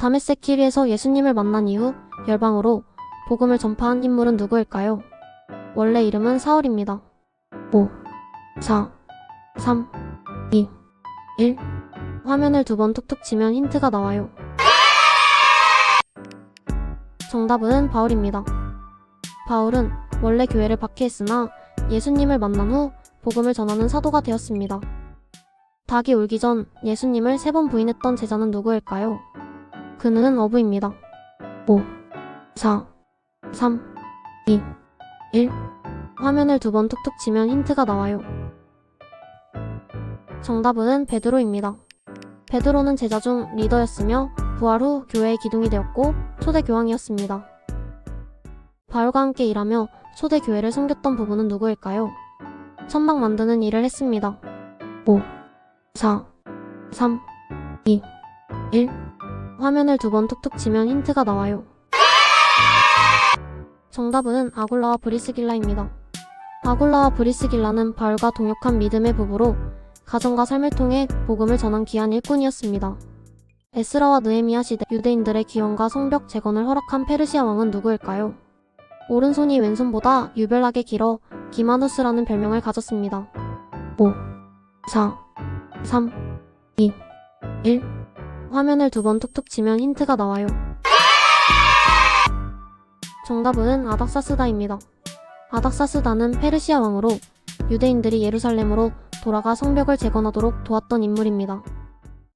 다메세키리에서 예수님을 만난 이후 열방으로 복음을 전파한 인물은 누구일까요? 원래 이름은 사울입니다. 5, 4, 3, 2, 1. 화면을 두 번 툭툭 치면 힌트가 나와요. 정답은 바울입니다. 바울은 원래 교회를 박해했으나 예수님을 만난 후 복음을 전하는 사도가 되었습니다. 닭이 울기 전 예수님을 세 번 부인했던 제자는 누구일까요? 그는 어부입니다. 5, 4, 3, 2, 1. 화면을 두 번 툭툭 치면 힌트가 나와요. 정답은 베드로입니다. 베드로는 제자 중 리더였으며 부활 후 교회의 기둥이 되었고 초대 교황이었습니다. 바울과 함께 일하며 초대 교회를 섬겼던 부부는 누구일까요? 천막 만드는 일을 했습니다. 5, 4, 3, 2, 1. 화면을 두 번 툭툭 치면 힌트가 나와요. 정답은 아굴라와 브리스길라입니다. 아굴라와 브리스길라는 바울과 동역한 믿음의 부부로 가정과 삶을 통해 복음을 전한 귀한 일꾼이었습니다. 에스라와 느헤미야 시대 유대인들의 기원과 성벽 재건을 허락한 페르시아 왕은 누구일까요? 오른손이 왼손보다 유별나게 길어 기마누스라는 별명을 가졌습니다. 5, 4, 3, 2, 1. 화면을 두 번 툭툭 치면 힌트가 나와요. 정답은 아닥사스다입니다. 아닥사스다는 페르시아 왕으로 유대인들이 예루살렘으로 돌아가 성벽을 재건하도록 도왔던 인물입니다.